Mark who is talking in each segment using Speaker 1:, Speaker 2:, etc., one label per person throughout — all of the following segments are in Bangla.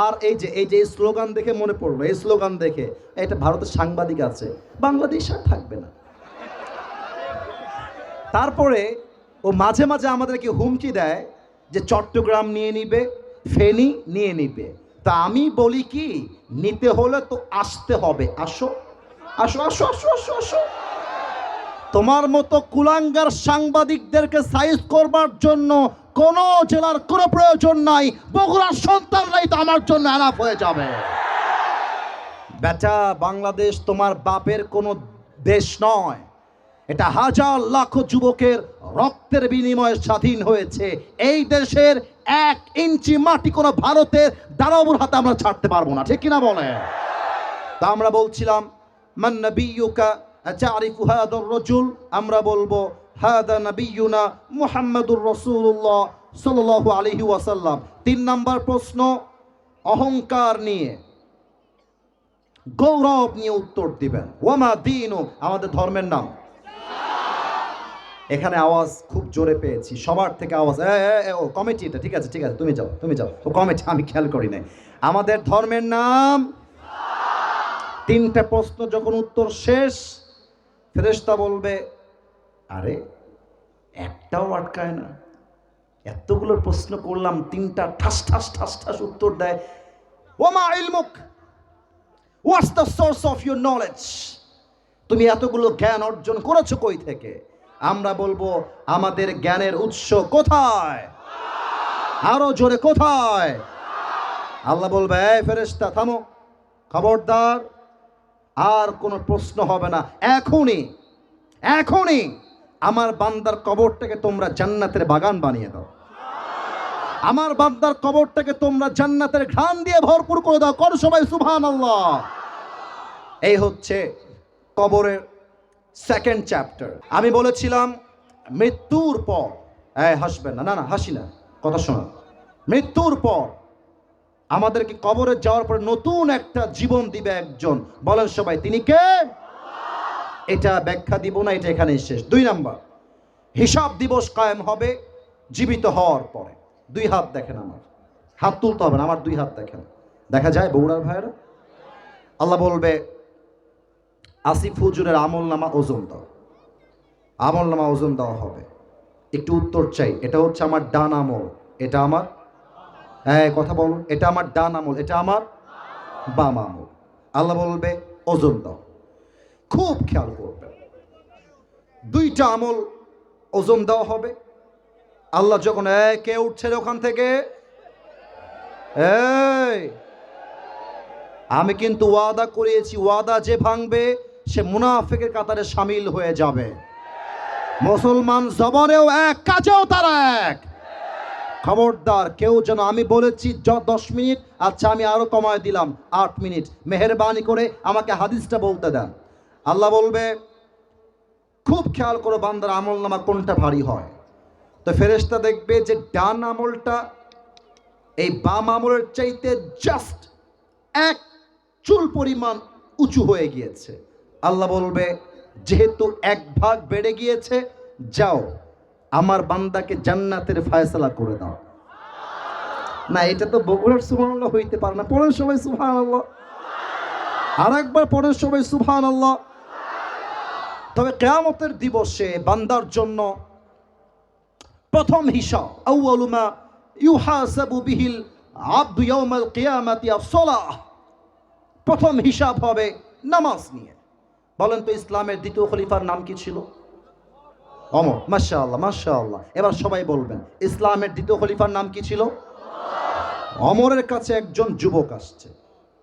Speaker 1: আর এই যে এই যে স্লোগান দেখে মনে পড়ল, এই স্লোগান দেখে এটা ভারতের সাংবাদিক আছে, বাংলাদেশ আর থাকবে না। তারপরে ও মাঝে মাঝে আমাদেরকে হুমকি দেয় যে চট্টগ্রাম নিয়ে নিবে, ফেনী নিয়ে নিবে। তা আমি বলি কি, নিতে হলে তো আসতে হবে। আসো আসো আসো আসো আসো আসো। তোমার মতো কুলাঙ্গার সাংবাদিকদেরকে সাইজ করবার জন্য কোন জেলার কোনো প্রয়োজন নাই। বগুড়ার সন্তানরাই তো আমার জন্য আলাপ হয়ে যাবে। বেটা, বাংলাদেশ তোমার বাপের কোনো দেশ নয়। এটা হাজার লাখ যুবকের রক্তের বিনিময়ে স্বাধীন হয়েছে। এই দেশের এক ইঞ্চি মাটি কোনো ভারতের দানবুর হাতে আমরা ছাড়তে পারব না, ঠিক কিনা বলে? তা আমরা বলছিলাম, মান নবিয়ুকা তারিফু হাদার রজুল? আমরা বলব হাদা নবিয়ুনা মুহাম্মাদুর রাসূলুল্লাহ সাল্লাল্লাহু আলাইহি ওয়াসাল্লাম। তিন নাম্বার প্রশ্ন, অহংকার নিয়ে গৌরব নিয়ে উত্তর দিবেন। ওয়ামা আমাদের ধর্মের নাম। এখানে আওয়াজ খুব জোরে পেয়েছি, সবার থেকে আওয়াজ ও, কমিটি এটা, ঠিক আছে ঠিক আছে, তুমি যাও তুমি যাও। ও কমিটি, আমি খেয়াল করি নাই। আমাদের ধর্মের নাম? তিনটা প্রশ্ন, যখন উত্তর শেষ, ফেরেশতা বলবে আরে, একটাও আটকায় না। এতগুলো প্রশ্ন করলাম, তিনটা ঠাস ঠাস ঠাস ঠাস উত্তর দেয়। ও ওমা ইলমুক what's the source of your knowledge তুমি এতগুলো জ্ঞান অর্জন করেছ কই থেকে? আমরা বলব, আমাদের জ্ঞানের উৎস কোথায়? আরও জোরে, কোথায়? আল্লাহ বলবে, এই ফেরেশতা, থামো। খবরদার, আর কোনো প্রশ্ন হবে না। এখনই এখনই আমার বান্দার কবরটাকে তোমরা জান্নাতের বাগান বানিয়ে দাও। আমার বান্দার কবরটাকে তোমরা জান্নাতের ঘ্রাণ দিয়ে ভরপুর করে দাও। কর সবাই সুবহান আল্লাহ এই হচ্ছে কবরের সেকেন্ড চ্যাপ্টার আমি বলেছিলাম, মৃত্যুর পর হ্যাঁ হাসবেন না না না, হাসি না, কথা শোনো। মৃত্যুর পর আমাদেরকে কবরে যাওয়ার পর নতুন একটা জীবন দিবে একজন। বলেন সবাই, তিনি কে? এটা ব্যাখ্যা দিব না, এটা এখানে শেষ। দুই নাম্বার, হিসাব দিবস কায়েম হবে জীবিত হওয়ার পরে। দুই হাত দেখেন আমার। হাত তুলতে হবে না, আমার দুই হাত দেখেন। দেখা যায় বৌড়ার ভাইয়েরা? আল্লাহ বলবে, আসিফ হুজুরের আমল নামা ওজন দাও। আমল নামা ওজন দেওয়া হবে। একটু উত্তর চাই, এটা হচ্ছে আমার ডান আমল, এটা আমার? হ্যাঁ কথা বলুন, এটা আমার ডান আমল, এটা আমার? বাম আমল। আল্লাহ বলবে, ওজন দাও। খুব খেয়াল করবে। দুইটা আমল ওজন দেওয়া হবে। আল্লাহ যখন এ কে উঠছে ওখান থেকে আমি কিন্তু ওয়াদা করিয়েছি ওয়াদা যে ভাঙবে, সে মুনাফিকের কাতারে সামিল হয়ে যাবে। মুসলমান জবরেও এক, কাজেও তারা এক। খবরদার, কেউ যেন আমি বলেছি দশ মিনিট আচ্ছা আমি আরও কমায় দিলাম, আট মিনিট। মেহরবানি করে আমাকে হাদিসটা বলতে দেন। আল্লাহ বলবে, খুব খেয়াল করো বান্দার আমল নামা কোনটা ভারী হয়। তো ফেরেশতা দেখবে যে ডান আমলটা এই বাম আমলের চাইতে জাস্ট এক চুল পরিমাণ উঁচু হয়ে গিয়েছে। আল্লাহ বলবে, যেহেতু এক ভাগ বেড়ে গিয়েছে, যাও, আমার বান্দাকে জান্নাতের ফায়সলা করে দাও। না, এটা তো বগুড়ার সুবহানাল্লাহ হইতে পারে না। পরের সময় সুবহানাল্লাহ। আর একবার পরের সময় সুবহানাল্লাহ। তবে কেয়ামতের দিবসে বান্দার জন্য প্রথম হিসাব আউয়ালুমা ইউহাসাবু বিহিল আব্দু ইয়াউমাল কিয়ামাতি আস-সালাহ প্রথম হিসাব হবে নামাজ নিয়ে। বলেন তো ইসলামের দ্বিতীয় খলিফার নাম কি ছিল? অমর। মাশা আল্লাহ আল্লাহ এবার সবাই বলবেন, ইসলামের দ্বিতীয় খলিফার নাম কি ছিল? অমরের কাছে একজন যুবক আসছে।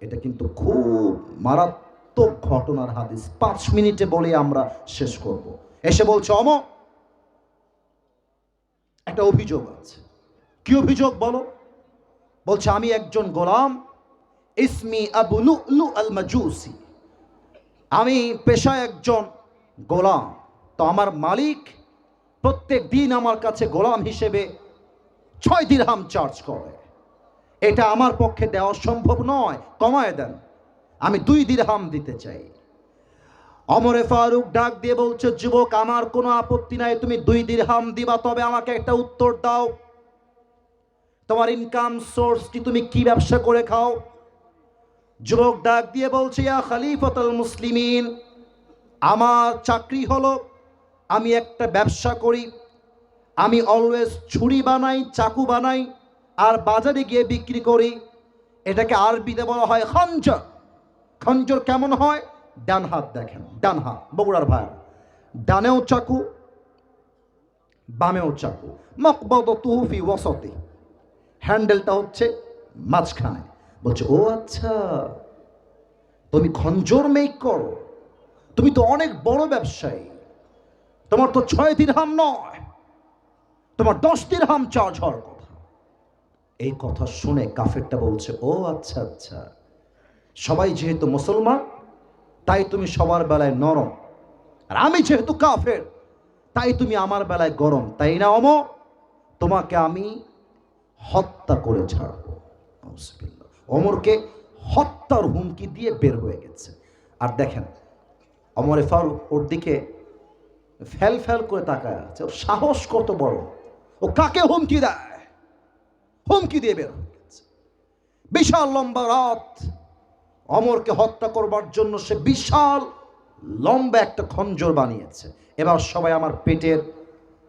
Speaker 1: এটা কিন্তু খুব মারাত্মক ঘটনার হাদিস? পাঁচ মিনিটে বলে আমরা শেষ করব। এসে বলছে অম একটা অভিযোগ আছে। কি অভিযোগ বলো? বলছে, আমি একজন গোলাম, ইসমি আবু লু আল মাজুসি আমি পেশায় একজন গোলাম। তো আমার মালিক প্রত্যেক দিন আমার কাছে গোলাম হিসেবে ছয় দিরহাম চার্জ করে। এটা আমার পক্ষে দেওয়া সম্ভব নয়, কমায় দেন। আমি দুই দিরহাম দিতে চাই। অমরে ফারুক ডাক দিয়ে বলছে, যুবক, আমার কোনো আপত্তি নাই, তুমি দুই দিরহাম দিবা, তবে আমাকে একটা উত্তর দাও। তোমার ইনকাম সোর্সটি তুমি কি ব্যবসা করে খাও? যুবক ডাক দিয়ে বলছে, ইয়া খালিফাতুল মুসলিমিন, আমার চাকরি হলো, আমি একটা ব্যবসা করি। আমি অলওয়েজ ছুরি বানাই, চাকু বানাই, আর বাজারে গিয়ে বিক্রি করি। এটাকে আরবিতে বলা হয় খঞ্জর খঞ্জর কেমন হয়? ডান হাত দেখেন, ডান হাত, বগুড়ার ভাই। ডানেও চাকু, বামেও চাকু। মকবদ তুহুফি ওসতে হ্যান্ডেলটা হচ্ছে মাঝখানে। বলছে, ও আচ্ছা তুমি খঞ্জর মেক করো তুমি তো অনেক বড় ব্যবসায়ী। তোমার তো ছয় দিন হাম নয়। তোমার দশ দিন হাম চার্জ হওয়ার কথা। এই কথা শুনে কাফেরটা বলছে, ও আচ্ছা আচ্ছা। সবাই যেহেতু মুসলমান, তাই তুমি সবার বেলায় নরম। আর আমি যেহেতু কাফের, তাই তুমি আমার বেলায় গরম। তাই না, অমর? তোমাকে আমি হত্যা করে ছাড়বো। অমরকে হত্যার হুমকি দিয়ে বের হয়ে গেছে। আর দেখেন, অমরে ফারুক ওর দিকে ফ্যাল ফ্যাল করে তাকায় আছে। ওর সাহস কত বড়। ও কাকে হুমকি দেয়? হুমকি দিয়ে বের হয়ে গেছে। বিশাল লম্বা রাত অমরকে হত্যা করবার জন্য সে বিশাল, লম্বা একটা খঞ্জর বানিয়েছে। এবার সবাই আমার পেটের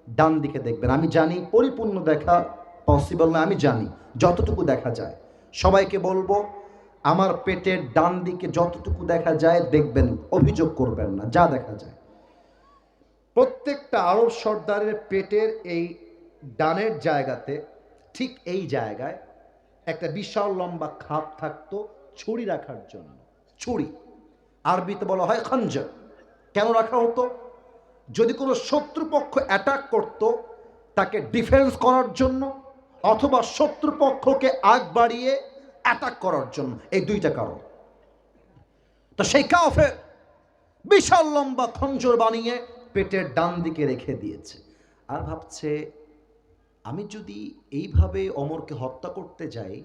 Speaker 1: ডান দিকে দেখবেন। আমি জানি, পরিপূর্ণ দেখা পসিবল না, আমি জানি, যতটুকু দেখা যায়। সবাইকে বলব, আমার পেটের ডান দিকে যতটুকু দেখা যায়, দেখবেন, অভিযোগ করবেন না, যা দেখা যায়। প্রত্যেকটা আরব সর্দারের পেটের এই ডানের জায়গাতে, ঠিক এই জায়গায় একটা বিশাল লম্বা খাপ থাকতো ছুরি রাখার জন্য। ছুরি আরবিতে বলা হয় খঞ্জর। কেন রাখা হতো? যদি কোনো শত্রুপক্ষ অ্যাটাক করত, তাকে ডিফেন্স করার জন্য অথবা শত্রুপক্ষকে আগ বাড়িয়ে অ্যাটাক করার জন্য। এই দুইটা কারণ। তো সেই কাফের বিশাল লম্বা খঞ্জর বানিয়ে পেটের ডান দিকে রেখে দিয়েছে। আর ভাবছে, আমি যদি এইভাবে অমরকে হত্যা করতে যাই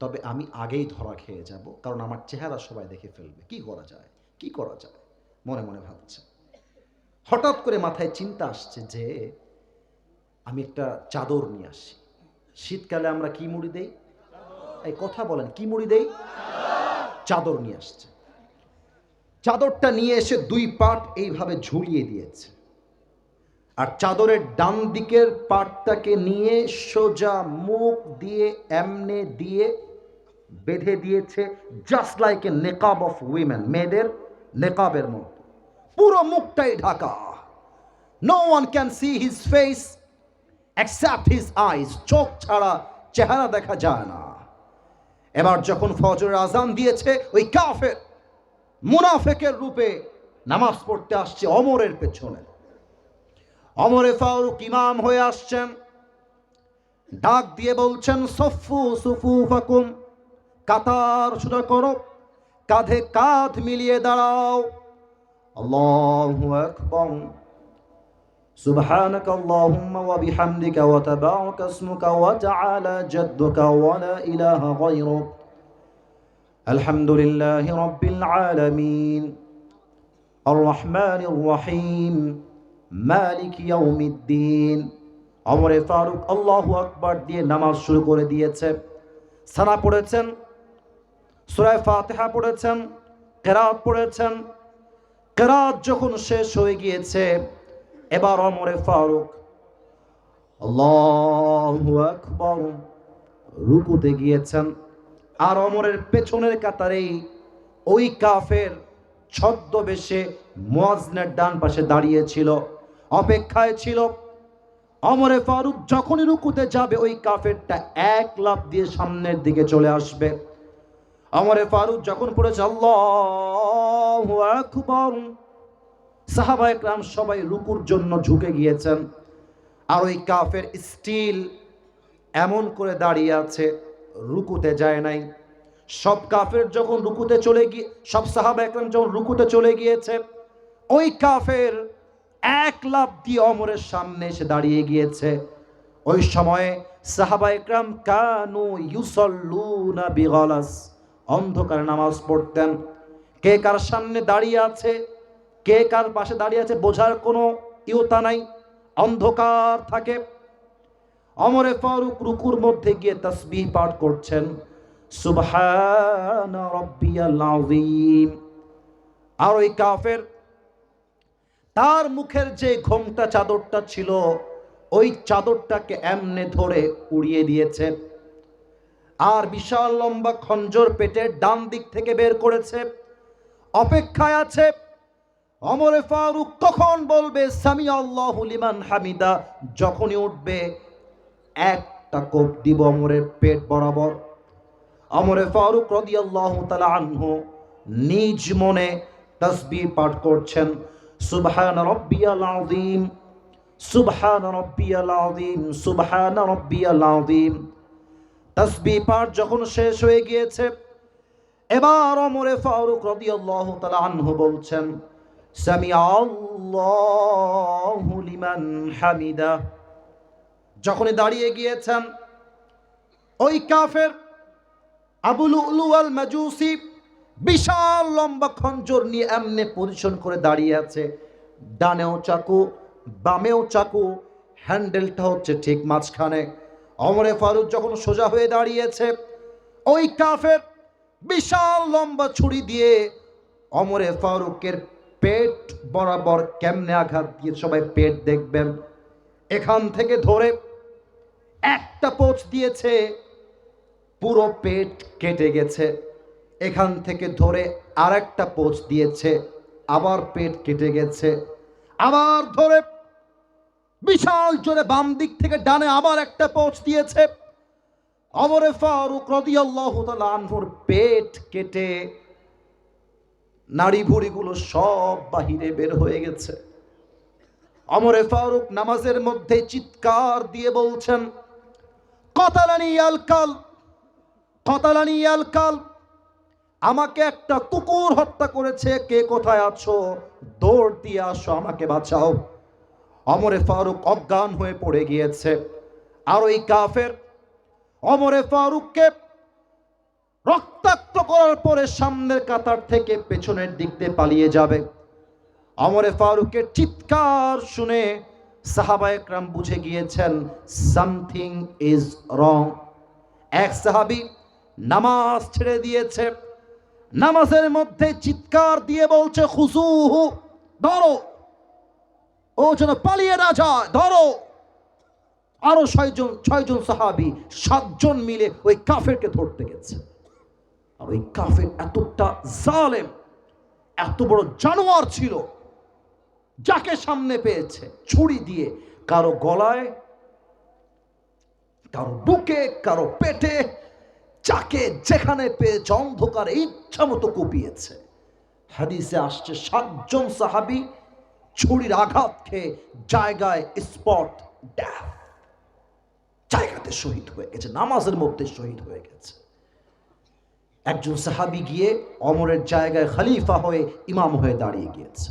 Speaker 1: তবে আমি আগেই ধরা খেয়ে যাব, কারণ আমার চেহারা সবাই দেখে ফেলবে। কি করা যায়? কি করা যায়? মনে মনে ভাবছে। হঠাৎ করে মাথায় চিন্তা আসছে যে আমি একটা চাদর নিয়ে আসি। শীতকালে আমরা কি মুড়ি দেই? এই কথা বলেন, কি মুড়ি দেই? চাদর নিয়ে আসছে। চাদরটা নিয়ে এসে দুই পাট এইভাবে ঝুলিয়ে দিয়েছে। আর চাদরের ডান দিকের পাটটাকে নিয়ে সোজা মুখ দিয়ে, এমনে দিয়ে বেঁধে দিয়েছে জাস্ট লাইক এ নেকাব অফ উইমেন মেয়েদের নেকাবের মতো। পুরো মুখটাই Dhaka. No one can see his face accept his eyes চোখ ছাড়া চেহারা দেখা যায় না। এবার যখন ফজর আজান দিয়েছে, ওই কাফের মুনাফেকের রূপে নামাজ পড়তে আসছে অমরের পেছনে। অমরে ফারুক ইমাম হয়ে আসছেন। ডাক দিয়ে বলছেন, সফু সুফু ফাকুম। কাতার সোজা করো কাঁধে কাঁধ মিলিয়ে দাঁড়াও আল্লাহু আকবার سبحانك اللهم وبحمدك وتبارك اسمك وتعالى جدك ولا إله غيرك الحمد لله رب العالمين الرحمن الرحيم মালিক ইয়াউমিদ্দিন অমরে ফারুক আল্লাহু আকবার দিয়ে নামাজ শুরু করে দিয়েছে সানা পড়েছেন সূরা ফাতেহা পড়েছেন, কেরাত পড়েছেন। কেরাত যখন শেষ হয়ে গিয়েছে, এবার অমরে ফারুক, আল্লাহু রুকুতে গিয়েছেন। আর অমরের পেছনের কাতারেই ওই কাফের ছদ্মবেশে মোয়াজনের ডান পাশে দাঁড়িয়েছিল, অপেক্ষায় ছিল। অমরে ফারুক যখনই রুকুতে যাবে, ওই কাফেরটা এক লাফ দিয়ে সামনের দিকে চলে আসবে। অমরে ফারুক যখন পড়েছে, আল্লাহু আকবার। সাহাবা একরাম সবাই রুকুর জন্য ঝুঁকে গিয়েছেন। আর ওই কাফের স্টিল এমন করে দাঁড়িয়ে আছে, রুকুতে যায় নাই। সব কাফের যখন রুকুতে চলে গিয়ে, সব সাহাবা একরাম যখন রুকুতে চলে গিয়েছে, ওই কাফের এক লাভ দিয়ে অমরের সামনে এসে দাঁড়িয়ে গিয়েছে। ওই সময়ে সাহাবা একরাম কানু ইউসল্লুনা বিগলাস অন্ধকারে নামাজ পড়তেন। কে কার সামনে দাঁড়িয়ে আছে, কে কার পাশে দাঁড়িয়ে আছে বোঝার কোনো ইয়তা নাই, অন্ধকার থাকে। অমরে ফারুক রুকুর মধ্যে গিয়ে তসবিহ পাঠ করছেন, সুবহান রব্বিয়াল আযীম। আর ওই কাফের, তার মুখের যে ঘোমটা চাদরটা ছিল, ওই চাদরটাকে এমনে ধরে উড়িয়ে দিয়েছে। আর বিশাল লম্বা খঞ্জর পেটের ডান দিক থেকে বের করেছে। অপেক্ষায় আছে অমরে ফারুক কখন বলবে সামি আল্লাহ লিমান হামিদা। যখনই উঠবে, একটা কোপ দিব অমরের পেট বরাবর। অমরে ফারুক রদি আল্লাহ তালা আনহু নিজ মনে তসবি পাঠ করছেন, সুবহান রব্বিয়াল আযীম, সুবহান রব্বিয়াল সুবহান রব্বিয়াল তসবি পাঠ যখন শেষ হয়ে গিয়েছে, এবার অমরে ফারুক রাদিয়াল্লাহু তাআলা আনহু বলছেন সামি আল্লাহু হামিদা। যখনই দাঁড়িয়ে গিয়েছেন, ওই কাফের আবুল উলু আল মাজুসি বিশাল লম্বা খঞ্জর নিয়ে এমনে পজিশন করে দাঁড়িয়ে আছে। ডানেও চাকু, বামেও চাকু, হ্যান্ডেলটা হচ্ছে ঠিক মাঝখানে। অমরে ফারুক যখন সোজা হয়ে দাঁড়িয়েছে, ওই কাফের বিশাল লম্বা ছুরি দিয়ে অমরে ফারুকের পেট বরাবর কেমনে আঘাত দিয়ে সবাই পেট দেখবেন। এখান থেকে ধরে একটা পোচ দিয়েছে, পুরো পেট কেটে গেছে। এখান থেকে ধরে আরেকটা পোচ দিয়েছে, আবার পেট কেটে গেছে। আবার ধরে বিশাল জোরে বাম দিক থেকে ডানে আবার একটা পৌঁছ দিয়েছে। অমরে ফারুক রাদিয়াল্লাহু তাআলা পেট কেটে নাড়ি ভুড়িগুলো সব বাহিরে বের হয়ে গেছে। অমরে ফারুক নামাজের মধ্যে চিৎকার দিয়ে বলছেন, কতালানি আলকাল কতালানি আলকাল আমাকে একটা কুকুর হত্যা করেছে, কে কোথায় আছো? দৌড় দিয়ে আসো, আমাকে বাঁচাও। অমরে ফারুক অজ্ঞান হয়ে পড়ে গিয়েছে। আর ওই কাফের অমরে ফারুককে রক্তাক্ত করার পরে সামনের কাতার থেকে পেছনের দিক দিয়ে পালিয়ে যাবে। অমরে ফারুকের চিৎকার শুনে সাহাবা একরাম বুঝে গিয়েছেন সামথিং ইজ রং এক সাহাবি নামাজ ছেড়ে দিয়েছে। নামাজের মধ্যে চিৎকার দিয়ে বলছে খুসুহু ধরো। ও যেন পালিয়ে না যায়। ধরো, আরও ছয়জন ছয়জন সাহাবি, সাতজন মিলে ওই কাফেরকে ধরতে গেছে। আর ওই কাফের এতটা জালেম, এত বড় জানোয়ার ছিল, যাকে সামনে পেয়েছে, ছুরি দিয়ে, কারও গলায়, কারও বুকে, কারও পেটে, যাকে যেখানে পেয়েছে, অন্ধকারে ইচ্ছা মতো কুপিয়েছে। হাদিসে আসছে, সাতজন সাহাবি ছুরির আঘাত খেয়ে জায়গায় স্পট ড্যাথ জায়গাতে শহীদ হয়ে গেছে, নামাজের মধ্যে শহীদ হয়ে গেছে। একজন সাহাবি গিয়ে অমরের জায়গায় খলিফা হয়ে ইমাম হয়ে দাঁড়িয়ে গিয়েছে।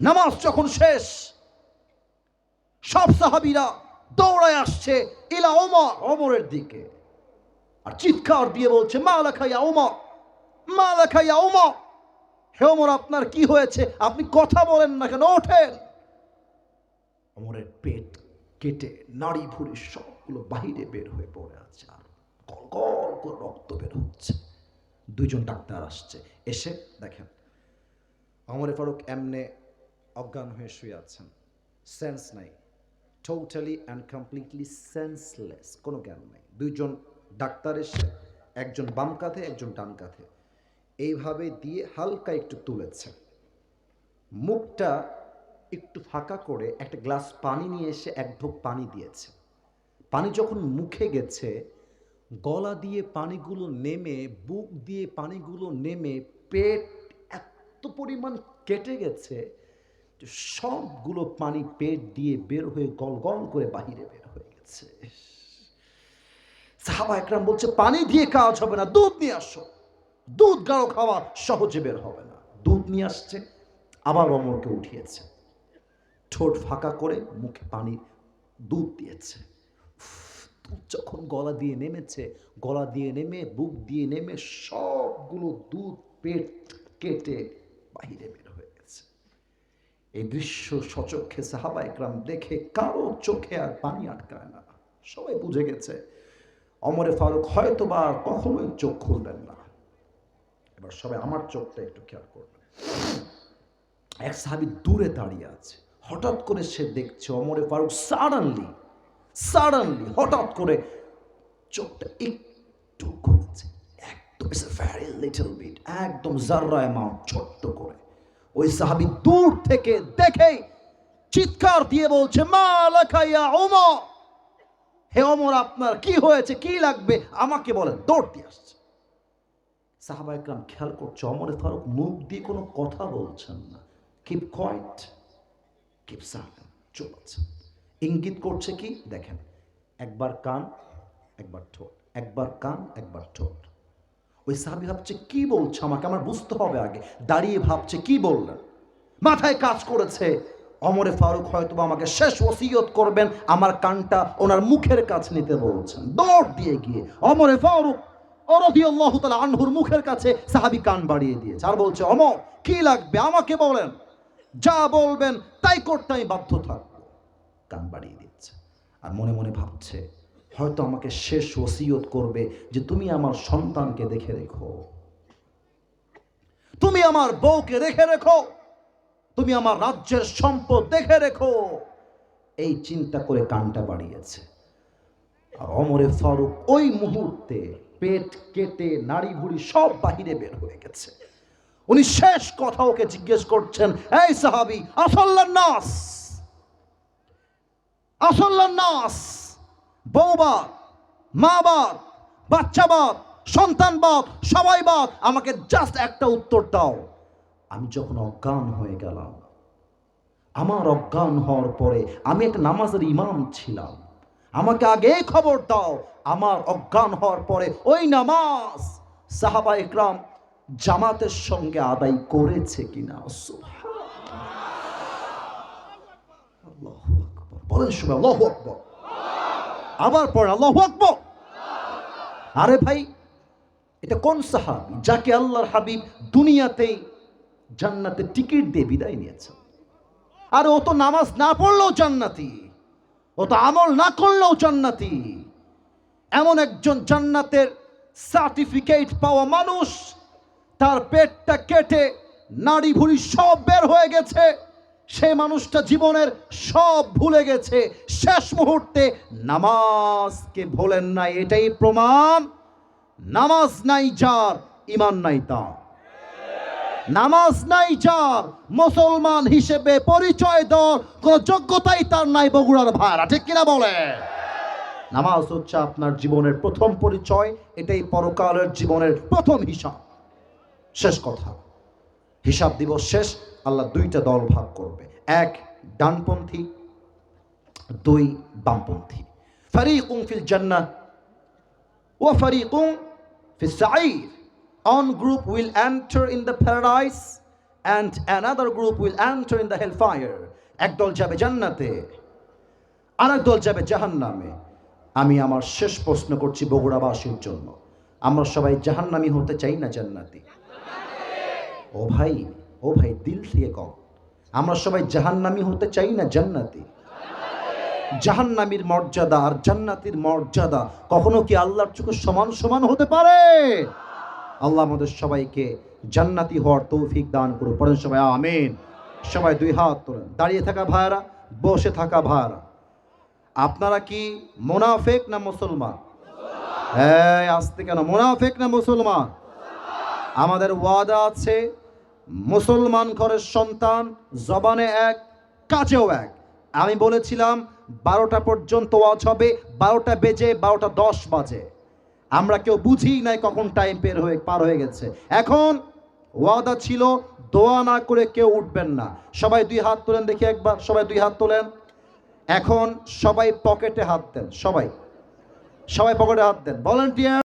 Speaker 1: নামাজ যখন শেষ, সব সাহাবিরা দৌড়ায় আসছে ইলা ওমর অমরের দিকে। আর চিৎকার দিয়ে বলছে মা লেখাইয়া ওমর মা লেখাইয়া ওমর। হে ওমর, আপনার কি হয়েছে? আপনি কথা বলেন না কেন? ওঠেন। অমরের পেট কেটে নাড়ি ভুড়ি সবগুলো বাহিরে বের হয়ে পড়ে আছে আর গল গল করে রক্ত বের হচ্ছে। দুইজন ডাক্তার আসছে। এসে দেখেন অমরে ফারুক এমনে অজ্ঞান হয়ে শুয়ে আছেন। সেন্স নাই। টোটালি অ্যান্ড কমপ্লিটলি সেন্সলেস কোনো জ্ঞান নাই। দুইজন ডাক্তার এসে, একজন বাম কাঁধে, একজন ডান কাঁধে। এইভাবে দিয়ে হালকা একটু তুলেছে মুখটা একটু ফাঁকা করে একটা গ্লাস পানি নিয়ে এসে এক ঢোক পানি দিয়েছে। পানি যখন মুখে গেছে, গলা দিয়ে পানিগুলো নেমে, বুক দিয়ে পানিগুলো নেমে, পেট এত পরিমাণ কেটে গেছে যে সবগুলো পানি পেট দিয়ে বের হয়ে গল গল করে বাহিরে বের হয়ে গেছে। সাহাবা একরাম বলছে, পানি দিয়ে কাজ হবে না, দুধ নিয়ে আসো। দুধ গাঢ় খাওয়া সহজে বের হবে না। দুধ নিয়ে আসছে, আবার অমরকে উঠিয়েছে। ঠোঁট ফাঁকা করে মুখে পানি দুধ দিয়েছে। দুধ যখন গলা দিয়ে নেমেছে, গলা দিয়ে নেমে, বুক দিয়ে নেমে, সবগুলো দুধ পেট কেটে বাহিরে বের হয়ে গেছে। এই দৃশ্য সচক্ষে সাহাবা একরাম দেখে কারও চোখে আর পানি আটকায় না। সবাই বুঝে গেছে, অমরে ফারুক হয়তো বা কখনোই চোখ খুলবেন না। এবার সবাই আমার চোখটা একটু খেয়াল করবেন এক সাহাবি দূরে দাঁড়িয়ে আছে। হঠাৎ করে সে দেখছে অমরে ফারুক সাডানলি সাডানলি হঠাৎ করে চোখটা একটু করেছে একদম লিটল বিট একদম জাররা অ্যামাউন্ট ছোট্ট করে। ওই সাহাবি দূর থেকে দেখেই চিৎকার দিয়ে বলছে, মা লেখাইয়া ওমর? হে অমর আপনার কি হয়েছে? কি লাগবে? আমাকে বলেন দৌড় দিয়ে আসছে। সাহাবা একরাম খেয়াল করছে, অমরে ফারুক মুখ দিয়ে কোনো কথা বলছেন না। কিপ কয়েট কিপ সাইলেন্ট চুপ আছে। ইঙ্গিত করছে কি? দেখেন, একবার কান, একবার ঠোঁট, একবার কান, একবার ঠোঁট। ওই সাহাবি ভাবছে, কি বলছে আমাকে? আমার বুঝতে হবে আগে। দাঁড়িয়ে ভাবছে, কি বললেন? মাথায় কাজ করেছে। অমরে ফারুক হয়তো আমাকে শেষ ওসিয়ত করবেন, আমার কানটা ওনার মুখের কাছে নিতে বলছেন। দৌড় দিয়ে গিয়ে অমরে ফারুক অরদিয়াল্লাহু তাআলা আনহুর মুখের কাছে সাহাবি কান বাড়িয়ে দিয়েছে। আর বলছে, অমর, কি লাগবে? আমাকে বলেন। যা বলবেন, তাই করতে আমি বাধ্য থাকব। কান বাড়িয়ে দিচ্ছে আর মনে মনে ভাবছে, হয়তো আমাকে শেষ ওসিয়ত করবে যে তুমি আমার সন্তানকে দেখে রেখো। তুমি আমার বউকে রেখে রেখো। তুমি আমার রাজ্যের সম্পদ দেখে রেখো। এই চিন্তা করে কানটা বাড়িয়েছে। আর অমরে ফারুক ওই মুহূর্তে পেট কেটে, নাড়ি ভুড়ি সব বাহিরে বের হয়ে গেছে। উনি শেষ কথা ওকে জিজ্ঞেস করছেন, এই সাহাবি আসল্লার নাস আসল্লার নাস, বউবাদ, মাবাদ, বাচ্চাবাদ, সন্তানবাদ, সবাইবাদ, আমাকে জাস্ট একটা উত্তর দাও। আমি যখন অজ্ঞান হয়ে গেলাম, আমার অজ্ঞান হওয়ার পরে আমি একটা নামাজের ইমাম ছিলাম। আমাকে আগে খবর দাও। আমার অজ্ঞান হওয়ার পরে ওই নামাজ সাহাবা ইকরাম জামাতের সঙ্গে আদায় করেছে কিনা? আবার পড় আল্লাহ আরে ভাই, এটা কোন সাহাবি যাকে আল্লাহর হাবিব দুনিয়াতেই জান্নাতে টিকিট দিয়ে বিদায় নিয়েছে আর ও তো নামাজ না পড়লেও জান্নাতি। ও তো আমল না করলেও জান্নাতি। এমন একজন জান্নাতের সার্টিফিকেট পাওয়া মানুষ, তার পেটটা কেটে নাড়ি ভুড়ি সব বের হয়ে গেছে। সে মানুষটা জীবনের সব ভুলে গেছে। শেষ মুহূর্তে নামাজকে ভোলেন নাই, এটাই প্রমাণ। নামাজ নাই যার ইমান নাই তার। নামাজ নাই যার, মুসলমান হিসেবে পরিচয় দেওয়ার কোন যোগ্যতাই তার নাই বগুড়ার ভাড়া ঠিক কিনা বলে? নামাজ হচ্ছে আপনার জীবনের প্রথম পরিচয়, এটাই পরকালের জীবনের প্রথম হিসাব। শেষ কথা। হিসাব দিবস শেষ, আল্লাহ দুইটা দল ভাগ করবে। এক, ডানপন্থী, দুই, বামপন্থী। ফারিকুম ফিল জান্নাহ ওয়া ফারিকুম ফিস সাঈর। One group will enter in the paradise and another group will enter in the hellfire. একদল যাবে জান্নাতে, আরেক দল যাবে জাহান্নামে। আমি আমার শেষ প্রশ্ন করছি বগুড়াবাসীর জন্য। আমরা সবাই জাহান্নামি হতে চাই না জান্নাতি? ও ভাই ও ভাই, দিল থেকে কম। আমরা সবাই জাহান্নামি হতে চাই না জান্নাতি? জাহান্নামীর মর্যাদা আর জান্নাতির মর্যাদা কখনো কি আল্লাহর চোখে সমান সমান হতে পারে? আল্লাহ আমাদের সবাইকে জান্নাতি হওয়ার তৌফিক দান করুন পড়েন সবাই, আমিন। সবাই দুই হাত তোলেন। দাঁড়িয়ে থাকা ভাইয়ারা, বসে থাকা ভাইয়ারা। আপনারা কি মোনাফেক না মুসলমান? হ্যাঁ আসতে কেন, মোনাফেক না মুসলমান? আমাদের ওয়াদা আছে, মুসলমান ঘরের সন্তান জবানে এক কাছেও এক। আমি বলেছিলাম, বারোটা পর্যন্ত ওয়াজ হবে, বারোটা বেজে বারোটা দশ বাজে। আমরা কেউ বুঝি নাই কখন টাইম পের হয়ে, পার হয়ে গেছে। এখন ওয়াদা ছিল, দোয়া না করে কেউ উঠবেন না। সবাই দুই হাত তোলেন দেখি একবার, সবাই দুই হাত তোলেন। এখন সবাই পকেটে হাত দেন, সবাই। সবাই পকেটে হাত দেন। ভলেন্টিয়ার